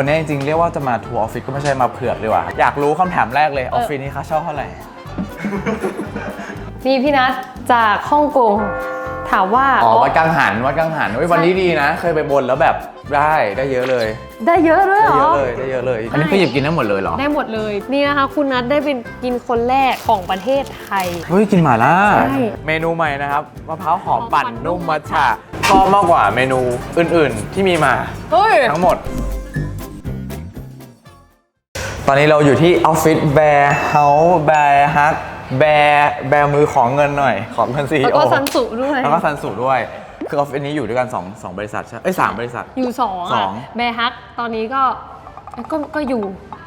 วันนี้จริงๆเรียกว่าจะมาทัวร์ออฟฟิศก็ไม่ใช่มาเผือกดีกว่าอยากรู้คำถามแรกเลยออฟฟิศนี้ค่าเช่าเท่าไหร่ นี่พี่นัทจากฮ่องกงถามว่าอ๋อวัดกังหันวัดกังหันเฮ้ยวันนี้ดีนะ เคยไปบนแล้วแบบได้ได้เยอะเลย ได้เยอะด้วยได้เหรเยอ อะเลยได้เยอะเลย อันนี้คือหยิบกินได้หมดเลยเหรอได้หมดเลย นี่นะคะ คุณนัทได้เป็นกินคนแรกของประเทศไทย เฮ้ยกินหม่าล่าใช่ เมนูใหม่นะครับมะพร้าวหอมปั่นหอมปั่นนุ่มมัทฉะชอบมากกว่าเมนูอื่นๆ ที่มีมาเฮ้ย ทั้งหมด ตอนนี้เราอยู่ที่ออฟฟิศแบร์เฮาส์แบร์ฮักแบร์แบร์มือของเงินหน่อย ของเงินซีแล้วก็ซันสุด้วย แล้วก็ซันสุด้วย คือออฟฟิศนี้อยู่ด้วยกัน2งบริษัทใช่เอ้ยสามบริษัท อยู่สองสอะองแบร์ฮักตอนนี้ก็ก็ก็อยู่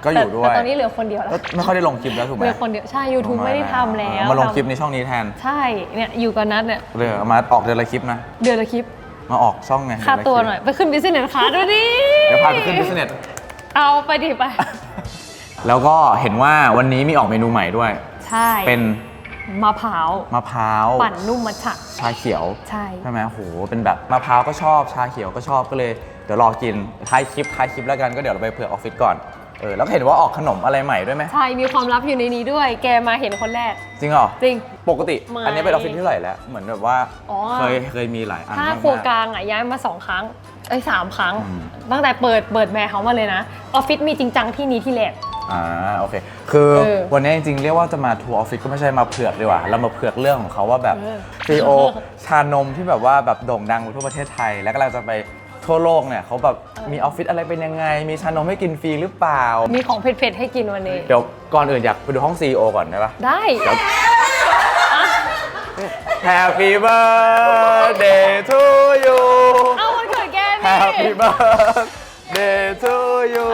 ก็อยู่ด้วย แต่แต่ตอนนี้เหลือคนเดียวแล้วก็ไม่ค่อยได้ลงคลิปแล้วถูกไหมเหลือคนเดียวใช่ YouTube ไม่ได้ทำแล้วมาลงคลิปในช่องนี้แทนใช่เนี่ยอยู่กับนัทเนี่ยเลยเอามาออกเดือนละคลิปนะ เดือนละคลิปมาออกช่องไงค่าเดืละตัวคลิปหน่อย ไปขึ้นบิสเนสคาร์ด้วยดิเดี๋ยวพาไปขึ้นบิสเนสเอาไปดิไป แล้วก็เห็นว่าวันนี้มีออกเมนูใหม่ด้วย ใช่เป็นมะพร้าวมะพร้าวปั่นนุ่มมัทฉะชาเขียวใช่ใช่ไหมโหเป็นแบบมะพร้าวก็ชอบชาเขียวก็ชอบก็เลยเดี๋ยวรอกินท้ายคลิปท้ายคลิปแล้วกันก็เดี๋ยวเราไปเผื่อออฟฟิศก่อนเออแล้วก็เห็นว่าออกขนมอะไรใหม่ด้วยไหมใช่มีความลับอยู่ในนี้ด้วย แกมาเห็นคนแรก จริงเหรอจริงปกติไม่อันนี้เป็นออฟฟิศที่เท่าไหร่แล้ว เหมือนแบบว่าอ๋อเคยเคยมีหลายอันถ้ามากๆครัวกลางอะย้ายมาสองครั้งเอ้ยสามครั้งอืมตั้งแต่เปิดเปิดแบร์เฮาส์มาเลยนะออฟฟิศมีจริงจังที่นี้ที่แรก อ่าโอเค คือเออวันนี้จริงๆ เรียกว่าจะมาทัวร์ออฟฟิศก็ไม่ใช่มาเผือกดีกว่า เรามาเผือกเรื่องของเขาว่าแบบเออ ซีโอชานมที่แบบว่าแบบโด่งดังไปทั่วประเทศไทย แล้วก็เราจะไปทั่วโลกเนี่ยเขาแบบมีออฟฟิศอะไรเป็นยังไง มีชานมให้กินฟรีหรือเปล่า มีของเผ็ดๆให้กินวันนี้ เดี๋ยวก่อนอื่นอยากไปดูห้อง CEO ก่อนได้ปะ ได้ Happy birthday to you เอาวันเกิดแกนี่ Happy birthday to you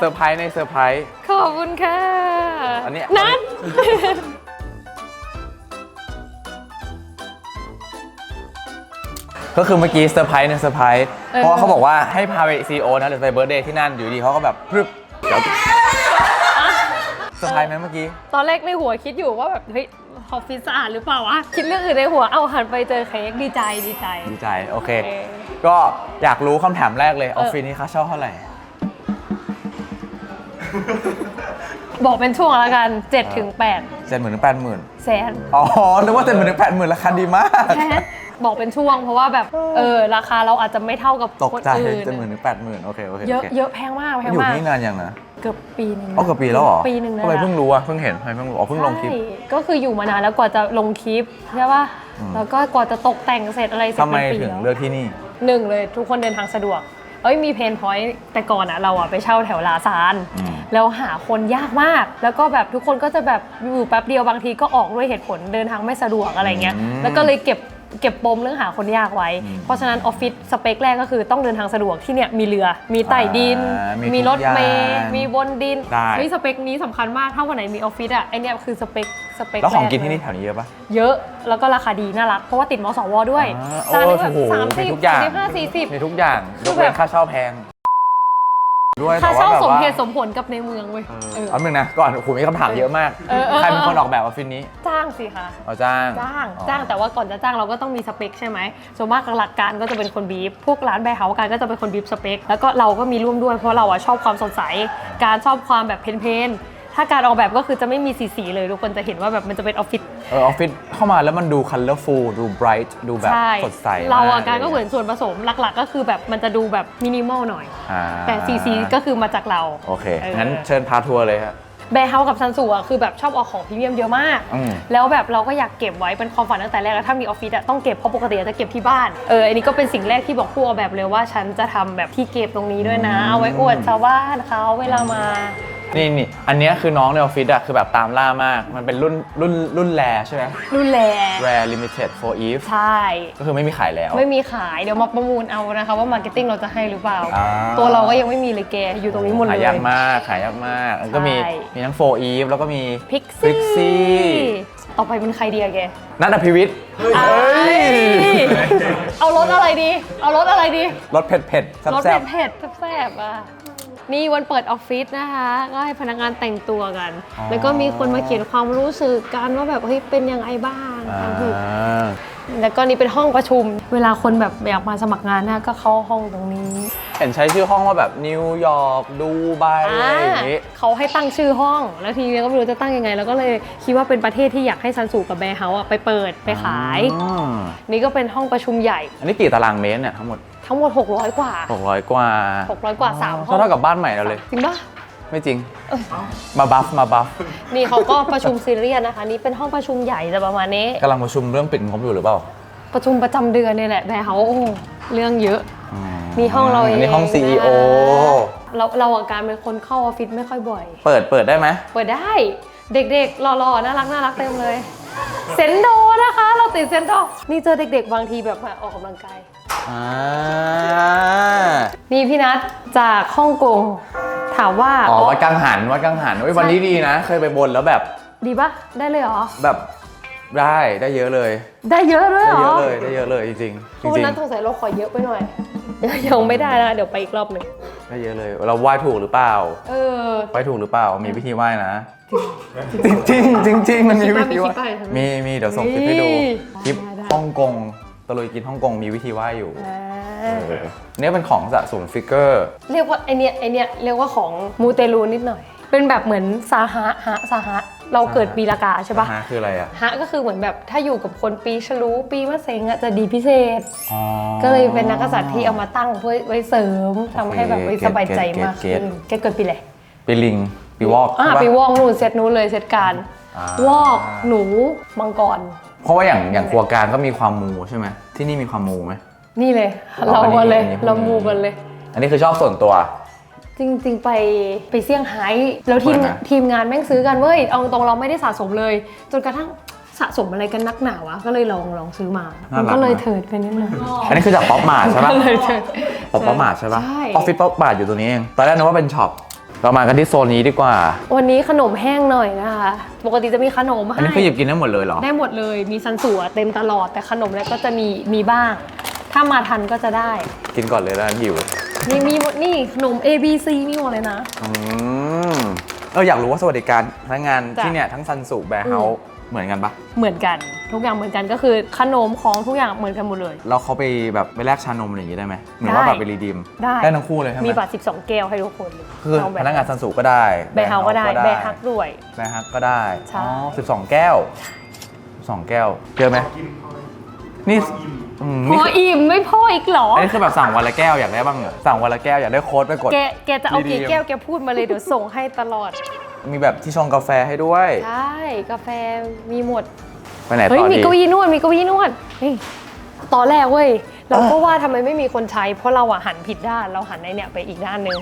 เซอร์ไพรส์ในเซอร์ไพรส์ ขอบคุณค่ะ อันนี้ นัด ก็คือเมื่อกี้เซอร์ไพรส์ในเซอร์ไพรส์เออเพราะว่าเขาบอกว่าให้พาไปซีโอนะหรือไปเบิร์ดเดย์ที่นั่นอยู่ดีเขาก็แบบพรึบเดี๋ยวเซอร์ไพรส์ไหมเมื่อกี้ ตอนแรกในหัวคิดอยู่ว่าแบบเฮ้ยออฟฟิศสะอาดหรือเปล่าวะ คิดเรื่องอื่นในหัว เอาหันไปเจอเค้กดีใจดีใจ ดีใจ โอเคโอเคก็อยากรู้คำถามแรกเลย ออฟฟิศนี้ค่าเช่าเท่าไหร่ บอกเป็นช่วงแล้วกัน7ถึง8เจ็ดหมื่นถึงแปดหมื่นแสนอ๋อนึกว่าเจ็ดหมื่นถึงแปดหมื่นราคาดีมาก แค่นั้นบอกเป็นช่วงเพราะว่าแบบเออราคาเราอาจจะไม่เท่ากับตกคนใจอื่นเจ็ดหมื่นถึงแปดหมื่นโอเคโอเคเยอะโคเยอะแพงมากแพงอยู่มากนี่นานยังนะเกือบปีหนึงอ๋อเกือบปีแล้วเหรอปีหนึ่งเลยทำไมอะเพิ่งรู้อะเพิ่งเห็นทำไมเพิ่งรู้อ๋อเพิ่งลงคลิป ใช่ก็คืออยู่มานานแล้วกว่าจะลงคลิปใช่ป่ะแล้วก็กว่าจะตกแต่งเสร็จอะไรเสร็จทำไมเป็นปีถึงแล้วเลือกที่นี่ หนึ่งเลยทุกคนเดินทางสะดวก เอ้ยมีเพนพอยต์แต่ก่อนอะเราอะไปเช่าแถวลาซานอืมแล้วหาคนยากมาก แล้วก็แบบทุกคนก็จะแบบอยู่แป๊บเดียวบางทีก็ออกด้วยเหตุผลเดินทางไม่สะดวกอะไรเงี้ยแล้วก็เลยเก็บ เก็บปมเรื่องหาคนยากไว้ เพราะฉะนั้นออฟฟิศสเปคแรกก็คือต้องเดินทางสะดวกที่เนี่ยมีเรือ มีไต่ดิน อ่ามีมีรถเมทุกล์อย่างมีบนดินได้ เฮ้ยสเปคนี้สำคัญมากถ้าวันไหนมีออฟฟิศอะไอเนี่ยคือสเปคสเปคแล้วของกินรที่นี่แถวนี้เยอะปะ เยอะแล้วก็ราคาดีน่ารัก เพราะว่าติดมสวด้วยอ่าจานโอ้นึงแบบโหสามสิมีบทุกอย่าง สี่สิบห้าสี่สิบ มีทุกอย่างคืยอกเว้นแบบค่าเช่าแพง ด้วยค่าแต่ว่าเช่าแบบสมว่าเหตุสมผลกับในเมืองเว้ยเอเอออ เอาหนึ่งนะก่อนโอ้โหมีคำถามเยอะมาก เออเออ ใครเป็นคนออกแบบออฟฟิศนี้จ้างสิคะเอาจ้างจ้างอ๋อจ้างแต่ว่าก่อนจะจ้างเราก็ต้องมีสเปคใช่ไหมส่วนมากหลักการก็จะเป็นคนบีฟพวกร้านแบร์เฮาส์กันก็จะเป็นคนบีฟสเปคแล้วก็เราก็มีร่วมด้วยเพราะเราอะชอบความสดใส การชอบความแบบเพนๆ ถ้าการออกแบบก็คือจะไม่มีสีสีๆเลยทุกคนจะเห็นว่าแบบมันจะเป็นออฟฟิศเออออฟฟิศเข้ามาแล้วมันดู colorful ดู bright ดูแบบใช่สดใสเราอะมการก็เหมือนส่วนผสมหลักๆ ก็คือแบบมันจะดูแบบมินิมอลหน่อยอ่าแต่ซีซีก็คือมาจากเรา โอเคอองั้นเชิญพาทัวร์เลยครับแบร์เฮาส์กับซันสูอะคือแบบชอบเอาของพรีเมียมเยอะมากอืมแล้วแบบเราก็อยากเก็บไว้เป็นความฝันตั้งแต่แรกแล้วถ้ามีออฟฟิศอะต้องเก็บเพราะปกติจะเก็บที่บ้านเอออันนี้ก็เป็นสิ่งแรกที่บอกผู้ออกแบบเลยว่าฉันจะทำแบบที่เก็บตรงนี้ด้วยนะ เอาไว้อวดชาวบ้านเขาเวลามา นี่นี่อันเนี้ยคือน้องในออฟฟิศอะคือแบบตามล่ามาก มันเป็นรุ่นรุ่นรุ่นแรใช่ไหม รุ่นแร rare limited for eve ใช่ ก็คือไม่มีขายแล้ว ไม่มีขายเดี๋ยวมาประมูลเอานะคะว่ามาร์เก็ตติ้งเราจะให้หรือเปล่า อ่า ตัวเราก็ยังไม่มีเลยแกอยู่ตรงนี้หมดเลหาย ยากมากขายยากมากแล้วก็มีใช่ มีทั้ง for eve แล้วก็มี พิกซี่ Pixie ต่อไปเป็นใครดีอะแกนัทอภิวิทย์เอ้ยเอารถอะไรดี เอารถอะไรดี รสเผ็ดเผ็ดๆรถแซ่บเผ็ดๆแซ่บๆอะ นี่วันเปิดออฟฟิศนะคะ ก็ให้พนักงานแต่งตัวกัน อ๋อ แล้วก็มีคนมาเขียนความรู้สึกกันว่าแบบเฮ้ยเป็นยังไงบ้างอ่ความรู้สึกาแล้วก็นี่เป็นห้องประชุม เวลาคนแบบอยากมาสมัครงานนะก็เข้าห้องตรงนี้เห็นใช้ชื่อห้องว่าแบบนิวยอร์กดูไบอะไรอย่างงี้ เขาให้ตั้งชื่อห้อง แล้วทีนี้ก็ไม่รู้จะตั้งยังไง แล้วก็เลยคิดว่าเป็นประเทศที่อยากให้ซันสูกับแบร์เฮาส์อะไปเปิดไปขาย อืมนี่ก็เป็นห้องประชุมใหญ่ อันนี้กี่ตารางเมตรเนี่ยทั้งหมด ทั้งหมด 600 กว่า 600 กว่า600 กว่าสามห้องเท่ากับบ้านใหม่เราเลย จริงปะไม่จริง มาบัฟ มาบัฟ นี่เขาก็ประชุมซีเรียสนะคะ นี่เป็นห้องประชุมใหญ่จะประมาณนี้กำลังประชุมเรื่องปิดงบอยู่หรือเปล่า ประชุมประจำเดือนเนี่ยแหละแบร์เฮาส์โอ้โหเรื่องเยอะอืมนี่ห้องเราเองอันนี้ห้อง CEO นะเราเราอาการเป็นคนเข้าออฟฟิศไม่ค่อยบ่อย เปิดเปิดได้ไหม เปิดได้ เด็กๆหล่อๆ น่ารักน่ารักเต็มเลย เซนโดนะคะ เราติดเซนโดนี่เจอเด็กๆ บางทีแบบมาออกกำลังกาย อ่านี่พี่นัทจากฮ่องกงถามว่าอ๋อวัดกังหันวัดกังหันเฮ้ยวันนี้ดีนะ เคยไปบนแล้วแบบดีปะได้เลยเหรอ แบบได้ได้เยอะเลย ได้เยอะเลยได้เหรเยออะเลยได้เยอะเลยจริงๆจริงวันนั้นสงสัยเราขอเยอะไปหน่อยยังไม่ได้นะเดี๋ยวไปอีกรอบหนึ่งๆได้เยอะเลย เราไหว้ถูกหรือเปล่าเออ ไหว้ถูกหรือเปล่ามีวิธีไหว้นะ จริงจริงๆจริงๆมันมีวิธีไหว้มีคลิปป่ะมีคลิปป่ะมีมีเดี๋ยวส่งคลิปให้ดูนี่คลิปได้ได้ฮ่องกง ตะลุยกินฮ่องกงมีวิธีไหว้อยู่อ่าเออเนี่ยเป็นของสะสมฟิกเกอร์ เรียกว่าไอเนี้ยไอเนี้ยเรียกว่าของมูเตลูนิดหน่อย เป็นแบบเหมือนสาหะหะสาหะเราเกิดปีละกาใช่ปะฮะคืออะไรอะฮะก็คือเหมือนแบบถ้าอยู่กับคนปีฉลูปีมะเสงอะจะดีพิเศษ อ๋อ ก็เลยเป็นนักกษัตริย์ที่เอามาตั้งเพื่อไว้เสริมทำให้แบบไว้สบายใจมากเก็ขึ้ตนแกเกิดปีอะไรปีลิงปีวอกอ่าใช่ปะปีวอกนู่นเซตนู้นเลยเซตการอ่าวอกหนูมังกร เพราะว่าอย่างอย่างครัวกลางก็มีความมูใช่ไหมที่นี่มีความมูไหม นี่เลยอ๋อเราอันนี้กันเลยอันนี้ เรามูกันเลย อันนี้คือชอบส่วนตัว จริงๆ ไปไปเซี่ยงไฮ้แล้วทีมเปิดนะ ทีมงานแม่งซื้อกันเว้ยเอาตรงๆเราไม่ได้สะสมเลย จนกระทั่งสะสมอะไรกันนักหนาวะก็เลยลองลองซื้อมามันก็เลยเถิดไปนิดนึงอันนี้คือจากป๊อปมาร์ทใช่ปะก็เลยเถิด ป๊อปป๊อปมาร์ทใช่ปะใช่ ออฟฟิศป๊อปมาร์ทอยู่ตรงนี้เองตอนแรกนึกว่าเป็นช็อป เรามากันที่โซนนี้ดีกว่า วันนี้ขนมแห้งหน่อยนะคะ ปกติจะมีขนมอันให้นี้คือหยิบกินได้หมดเลยเหรอ ได้หมดเลย มีซันสัวเต็มตลอด แต่ขนมเนี่ยก็จะมีมีบ้าง ถ้ามาทันก็จะได้ กินก่อนเลยแล้วหิว นี่มีหมดนี่ขนม A B C มีหมดเลยนะ อืม เอออยากรู้ว่าสวัสดิการพนักงานจ้ะที่เนี่ยทั้งซันสุแบร์เฮาส์เหมือนกันปะเหมือนกัน ทุกอย่างเหมือนกันก็คือขนมของทุกอย่างเหมือนกันหมดเลยเราเขาไปแบบไปแลกชานมอะไรอย่างงี้ได้ไหมเหมือนว่าได้แบบไปรีดีมได้ได้ทั้งคู่เลยใช่ไหมมีบัตร12 แก้วให้ทุกคนเลยคือเอแบบพนักงานซันสุก็ได้แบร์เฮาส์ก็ได้แบร์ฮักด้วยแบร์ฮักก็ได้ใช่อ๋อ12 แก้ว 12 แก้วเยอะไหมนี่ อืมพนี่อคืออิ่มไม่พออีกเหรอ อันนี้คือแบบสั่งวันละแก้วอยากได้บ้างเหรอสั่งวันละแก้วอยากได้โค้ดไปกด แกแกจะเอากี่ดีๆแก้วแกพูดมาเลยเดี๋ยวส่งให้ตลอด มีแบบที่ชงกาแฟให้ด้วย ใช่ กาแฟมีหมด ไปไหนเฮ้ยต่อมีดีเก้าอี้นวดมีเก้าอี้นวดเฮ้ยตอนแรกเว้ย เราก็ว่าทำไมไม่มีคนใช้ เพราะเราอะหันผิดด้านเราหันในเนี่ยไปอีกด้านหนึ่ง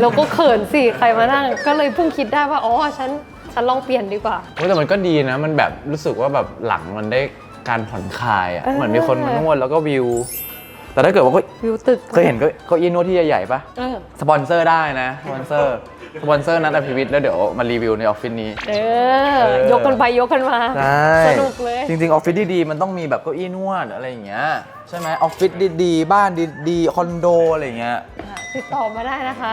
เราก็เขินสิใครมานั่ง ก็เลยเพิ่งคิดได้ว่าอ๋อฉันฉันลองเปลี่ยนดีกว่า เฮ้ยแต่มันก็ดีนะ มันแบบรู้สึกว่าแบบหลังมันได้ การผ่อนคลายอะเออเหมือนมีคนมานวดแล้วก็วิว แต่ถ้าเกิดว่าเก้าวิวตึก เคยเห็นเก็เก้าอี้นวดที่ใหญ่ๆปะเออ สปอนเซอร์ได้นะสปอนเซอร์สปอนเซอร์นัทอภิวิทย์แล้วเดี๋ยวมารีวิวในออฟฟิศนี้เอเอออ ยกกันไปยกกันมา ใช่สนุกเลย จริงๆ ออฟฟิศดีๆ มันต้องมีแบบเก้าอี้นวดอะไรอย่างเงี้ยใช่ไหมออฟฟิศดีๆ บ้านดีๆ คอนโดอะไรอย่างเงี้ย ติดต่อมาได้นะคะ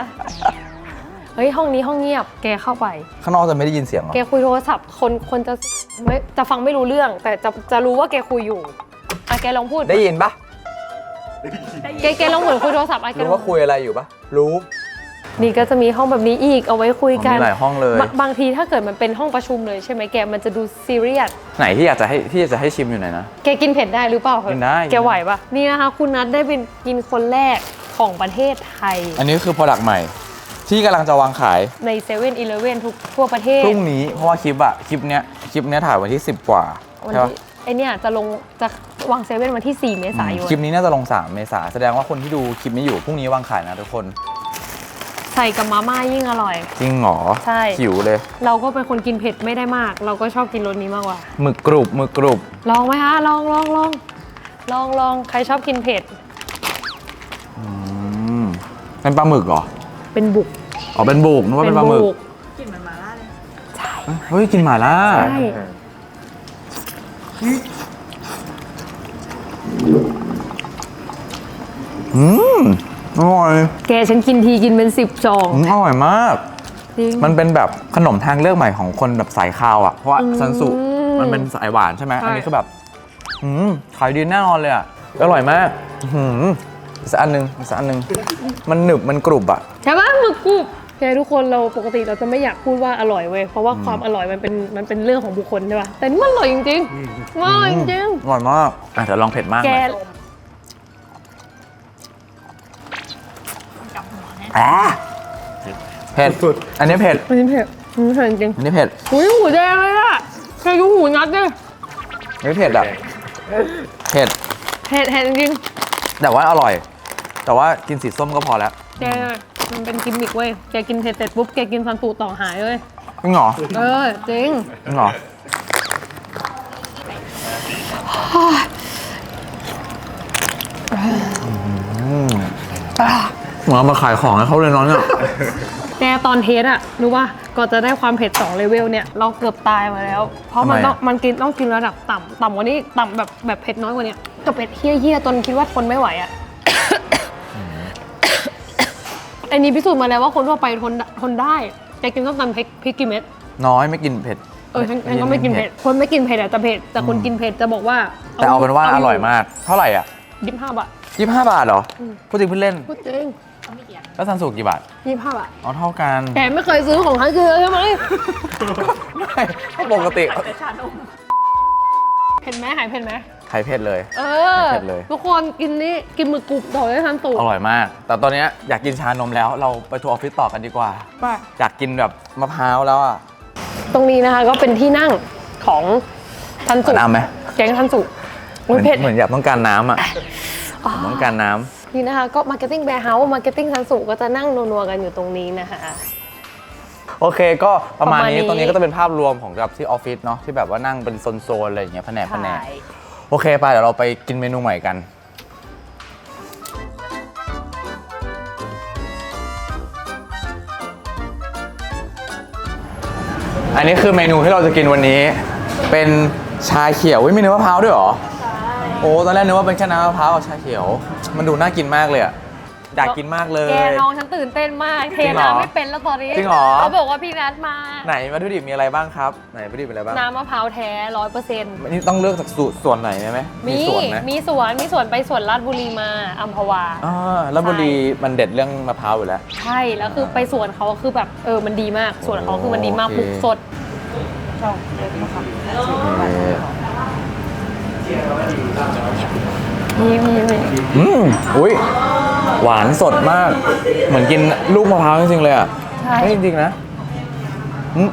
เฮ้ยห้องนี้ห้องเงียบแกเข้าไป ข้างนอกจะไม่ได้ยินเสียงเหรอ แกคุยโทรศัพท์คนคนจะไม่จะฟังไม่รู้เรื่อง แต่จะจะรู้ว่าแกคุยอยู่อะแกลองพูดได้ยินปะแกแกลองเหมือนคุยโทรศัพท์อะแกลรู้องว่าคุยอะไรอยู่ปะรู้นี่ก็จะมีห้องแบบนี้อีกเอาไว้คุยกันมีหลายห้องเลย บางบางทีถ้าเกิดมันเป็นห้องประชุมเลยใช่ไหมแกมันจะดูซีเรียส ไหนที่อยากจะให้ที่อยากจะให้ชิมอยู่ไหนนะ แกกินเผ็ดได้หรือเปล่ากินได้ แกไหวปะนี่นะคะ คุณนัทได้เป็นกินคนแรกของประเทศไทย อันนี้คือ product ใหม่ ที่กำลังจะวางขายในเซเว่นอีเลฟเว่นทุกทั่วประเทศพรุ่งนี้เพราะว่าคลิปอะคลิปเนี้ยคลิปเนี้ยถ่ายวันที่ 10 กว่าวันใช่ปะที่ไอเนี่ยจะลงจะวางเซเว่นวันที่ 4 เมษายนคลิปนี้น่าจะลง 3 เมษาแสดงว่าคนที่ดูคลิปนี้อยู่พรุ่งนี้วางขายนะทุกคนใส่กับมาม่ายิ่งอร่อย จริงเหรอใช่ หิวเลยเราก็เป็นคนกินเผ็ดไม่ได้มาก เราก็ชอบกินรสนี้มากกว่า หมึกกรุบหมึกกรุบลองไหมคะลองลองลองลองลองใครชอบกินเผ็ดอืมเป็นปลาหมึกเหรอ เป็นบุกอ๋อเป็นบุกนึกว่าเป็นปลาหมึกเฮ้ยกินหม่าล่า ใช่อืมอร่อยแกฉันกินทีกินเป็นสิบซองอืมอร่อยมาก จริง มันเป็นแบบขนมทางเลือกใหม่ของคนแบบสายคาวอะ เพราะว่าอืมซันสุมันเป็นสายหวานใช่ไหม ใช่ อันนี้คือแบบ อืมขายดีแน่นอนเลยอะ อร่อยมาก อื้อหืออีก สักอันหนึ่งอีกสักอันหนึ่งมันหนึบมันกรุบอะใช่ปะหมึกกรุบแกทุกคนเราปกติเราจะไม่อยากพูดว่าอร่อยเว้ยเพราะว่าความอร่อยมันเป็นมันเป็นเรื่องของบุคคลใช่ปะแต่นี่มันอร่อยจริงๆมันอร่อยจริงอร่อยมากอะเดี๋ยวลองเผ็ดมากๆแกหน่อยอะเผ็ดอันนี้เผ็ดอันนี้เผ็ดอันนี้เผ็ดจริงอันนี้เผ็ดอุ้ยหูแดงเลยอะแกดูหูนัดดิอันนี้เผ็ดอะเผ็ดเผ็ดเผ็ดจริงแต่ว่าอร่อย แต่ว่ากินสีส้มก็พอแล้วๆแกมันเป็นกิมมิกเว้ย แกกินเผ็ดเสร็จปุ๊บ แกกินซันตูต่อหายเลยจริงเหรอเออ จริง จริงเหรอเหมือนเอามาขายของให้เขาเลยเน้องเนี่ย แกตอนเทสอะรู้ป่ะก่อนจะได้ความเผ็ดสองเลเวลเนี่ย เราเกือบตายมาแล้ว เพราะมันทำไมอะ ต้องมันกินต้องกินระดับต่ำต่ำกว่านี้ต่ำแบบแบบเผ็ดน้อยกว่านี้แต่เผ็ดเฮี้ยๆจนคิดว่าทนไม่ไหวอะ อันนี้พิสูจน์มาแล้วว่าคนทั่วไปทนทนได้แกกินต้มตำพริกพริกกี่เม็ดน้อยไม่กินเผ็ดเออฉันฉันก็ไม่กินเผ็ดคนไม่กินเผ็ดอะแต่เผ็ดแต่คนกินเผ็ดจะบอกว่าแต่เอาเป็นว่าอร่อยมาก เท่าไหร่อะยี่สิบห้าบาทยี่ห้าบาทเหรออืมพูดจริงพูดเล่นพูดจริงแล้วซันสุกี่บาทยี่สิบห้าบาทเอาเท่ากันแกไม่เคยซื้อของฉันคือใช่ไหมไม่เพราะปกติเผ็ดไหมหายเผ็ดไหม ไข่เผ็ดเลย เออ เผ็ดเลย ทุกคนกินนี่กินหมึกกรุบต่อได้ทันตูอร่อยมาก แต่ตอนเนี้ยอยากกินชานมแล้ว เราไปทัวร์ออฟฟิศต่อกันดีกว่า ไปอยากกินแบบมะพร้าวแล้วอะ ตรงนี้นะคะก็เป็นที่นั่งของทันสุเอาน้ำไหมแกงทันสุเหโอ้มืยอนเผ็ด เหมือนอยากต้องการน้ำอะผมต้องการน้ำนี่นะคะ ก็มาร์เก็ตติ้งแบร์เฮาส์มาร์เก็ตติ้งทันสุก็จะนั่งนัวๆกันอยู่ตรงนี้นะคะโอเคก็ประมาณนี้ประมาณนี้ตรงนี้ก็จะเป็นภาพรวมของแบบที่ออฟฟิศเนาะที่แบบว่านั่งเป็นโซนๆอะไรอย่างเงี้ยแผนกแผนกใช่ โอเคไปเดี๋ยวเราไปกินเมนูใหม่กันอันนี้คือเมนูที่เราจะกินวันนี้ เป็นชาเขียวอุ๊ยมีเนื้อมะพร้าวด้วยเหรอ โอ้ ตอนแรกนึกว่าเป็นแค่น้ำมะพร้าวกับชาเขียว มันดูน่ากินมากเลยอะ อยากกินมากเลย แกน้องฉันตื่นเต้นมาก เทจริงเหรอน้ำไม่เป็นแล้วตอนนี้จริงเหรอ เขาบอกว่าพี่นัดมาไหนวัตถุดิบมีอะไรบ้างครับ ไหนวัตถุดิบมีอะไรบ้าง น้ำมะพร้าวแท้ร้อยเปอร์เซ็นต์นี่ต้องเลือกจากสูตรส่วนไหนไหมมีส่วนไหมมีสวนมีสวนไปสวนลาดบุรีมาอัมพวาอ่าแล้วบุรีมันเด็ดเรื่องมะพร้าวอยู่แล้ว ใช่แล้วคือไปสวนเขาคือแบบเออมันดีมากสวนเขาคือมันดีมากโอเคปลูกสดมีมีมีอืมอุ้ย หวานสดมาก เหมือนกินลูกมะพร้าวจริงๆเลยอะใช่ ไม่จริงๆนะอืม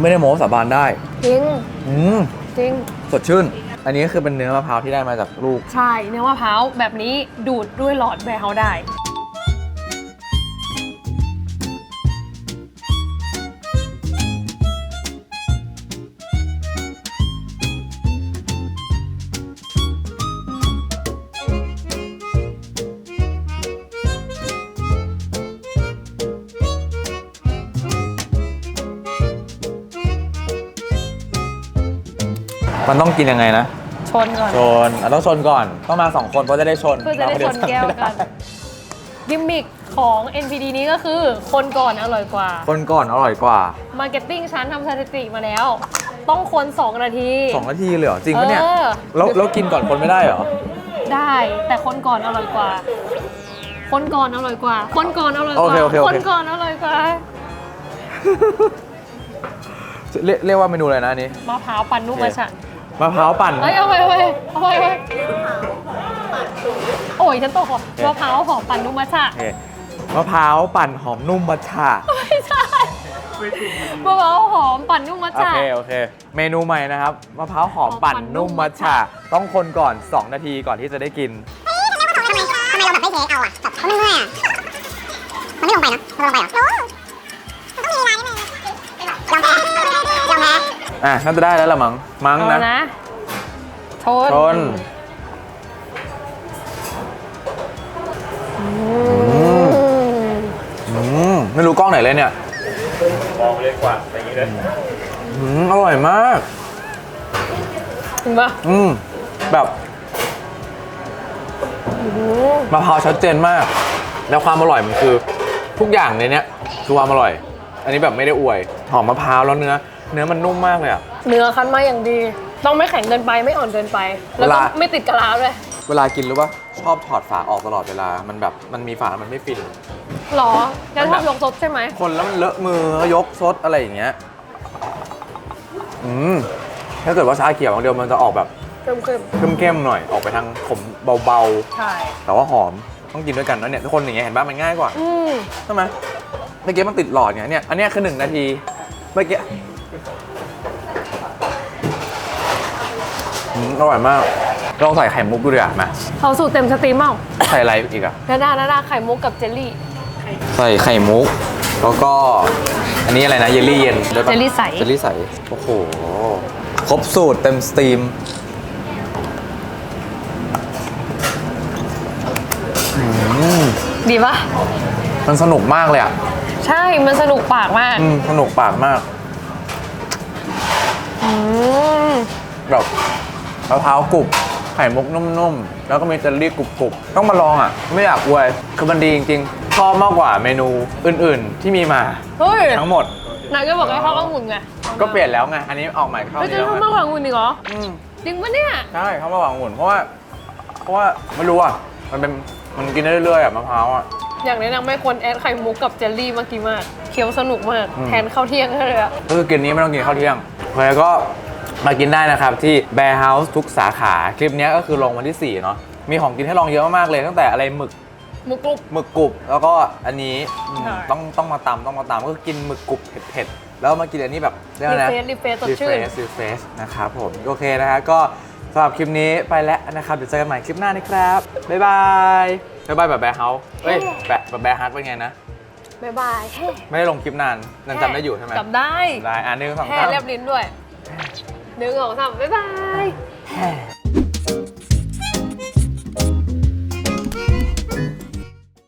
ไม่ได้โม้สาบานได้ จริงอืมจริงสดชื่น อันนี้คือเป็นเนื้อมะพร้าวที่ได้มาจากลูก ใช่เนื้อมะพร้าวแบบนี้ดูดด้วยหลอดแบร์เฮาได้ มันต้องกินยังไงนะ ชนก่อน ชนอะต้องชนก่อน ต้องมาสองคนเพราะจะได้ชนเพื่อจะได้ราชนแก้วกันกิมมิคของ NPD นี้ก็คือคนก่อนอร่อยกว่า คนก่อนอร่อยกว่ามาร์เก็ตติ้งชั้นทำสถิติมาแล้ว ต้องคน 2 นาทีสองนาทีเลยเหรอ จริงปะเนี่ยเออแล้วแล้วกินก่อนคนไม่ได้เหรอ ได้แต่คนก่อนอร่อยกว่า คนก่อนอร่อยกว่า คนก่อนอร่อยกโอว่าเคโอเคโอเค คนก่อนอร่อยกว่า เรียกเรียกว่าเมนูอะไรนะอันนี้มะพร้าวปั่นนุ่มมาฉะ มะพร้าวปั่น เอ้ยเอาไปเอาไปเอาไปเอาไปโอ้ยฉันตกอะมะพร้าวหอมปั่นนุ่มมาฉะโอเคมะพร้าวปั่นหอมนุ่มมัทฉะไม่ใช่มะพร้าวหอมปั่นนุ่มมาโอฉะเคโอเค เมนูใหม่นะครับมะพร้าวหอมปั่นปั่นนุ่นุ่มมมัทฉะต้องคนก่อน 2 นาทีก่อนที่จะได้กิน ทำไมทำไมเราแบบไม่เทคเอาอะแบบเขาไม่เมื่อยอะ มันไม่ลงไปนะมันลงไปเหรอ อะน่าจะได้แล้วละมั้งมั้งเอานะนะชนชนอืมอืมไม่รู้กล้องไหนเลยเนี่ยมองเลยกว่าอย่างนี้เลยอืมอร่อยมากถึงปะอืมแบบอืมมะพร้าวชัดเจนมาก แล้วความอร่อยมันคือ ทุกอย่างในเนี้ยคือความอร่อย อันนี้แบบไม่ได้อวยหอมมะพร้าวแล้วเนื้อ เนื้อมันนุ่มมากเลยอะเนื้อคั้นมาอย่างดี ต้องไม่แข็งเกินไปไม่อ่อนเกินไป แล้วก็เวลา ไม่ติดกะลาด้วยเวลากินรู้ป่ะชอบถอดฝาออกตลอดเวลา มันแบบมันมีฝามันไม่ฟิน หรอแกมันชแบอบบยกซดใช่ไหมคนแล้วมันเลอะมือแล้วยกซดอะไรอย่างเงี้ย อืม ถ้าเกิดว่าชาเขียวอย่างเดียวมันจะออกแบบเค็มเข้มๆหน่อย ออกไปทางขมเบาๆใช่ๆ แต่ว่าหอม ต้องกินด้วยกันแล้วเนี่ยทุกคนอย่างเงี้ยเห็นป่ะมันง่ายกว่า อืม ใช่ไหมเมื่อกี้มันติดหลอดไงเนี่ย อันเนี้ยคือหนึ่งนาที เมื่อกี้ อืมอร่อยมาก ลองใส่ไข่มุกดูดิอะมาเขาสูตรเต็มสตรีมเปล่าใส่อะไรอีกอะนาดานาดาไข่มุกกับเจลลี่ ใส่ไข่มุก แล้วก็ อันนี้อะไรนะ เยลลี่เย็นด้วยปะเจลลี่ใสเจลลี่ใส โอ้โห ครบสูตรเต็มสตรีมอืมดีปะมันสนุกมากเลยอะ ใช่มันสนุกปากมากอืมสนุกปากมาก อืมแบบ มะพร้าวกรุบไข่มุกนุ่มๆ แล้วก็มีเจลลี่กรุบๆ ต้องมาลองอะ ไม่อยากอวย คือมันดีจริงๆ ชอบมากกว่าเมนูอื่นๆที่มีมาเฮ้ยทั้งหมดนายก็บอกให้เข้าองุ่นไงก็เปลี่ยนแล้วไง อันนี้ออกใหม่เข้าเฮ้ยนี้จะแล้วเข้าไงมากกว่าองุ่นอีกเหรออืมจริงปะเนี่ย ใช่เข้ามาหวังหุ่นเพราะว่า เพราะว่าไม่รู้อะ มันเป็นมันกินได้เรื่อยๆอะมะพร้าวอะอย่างแนะนำไม่ควรแอดไข่มุกกับเจลลี่เมื่อกี้มาก เคี้ยวสนุกมากอืมแทนข้าวเที่ยงได้เลยอะก็คือกินนี้ไม่ต้องกินข้าวเที่ยงเพราะฉะนั้นก็ มากินได้นะครับ ที่ Bear House ทุกสาขา คลิปเนี้ยก็คือลงวันที่ 4 เนาะมีของกินให้ลองเยอะมากๆเลยตั้งแต่อะไรหมึกมุกกรุบหมึกกรุบแล้วก็อันนี้อืมใช่ ต้องต้องมาตำต้องมาตำก็คือกินหมึกกรุบเผ็ดๆแล้วมากินอันนี้แบบเรียกรีว่าอะไรเฟรนะชรีเฟรชสดรีชื่เฟรนชรีเฟรชนะครับผม โอเคนะฮะก็สำหรับคลิปนี้ไปแล้วนะครับ เดี๋ยวเจอกันใหม่คลิปหน้านะครับ บ๊ายบาย บ๊ายบายแบบแบร์เฮาส์เอ้ยแบบแบบแบร์ฮักเป็นไงนะ บ๊ายบายแฮ่ไม่ได้ลงคลิปนานนันจำได้อยู่ใช่ไหมจำได้ได้อ่านหนึ่งสองแฮ่สาม เรียบลิ้นด้วย หนึ่งสองสามบ๊ายบาย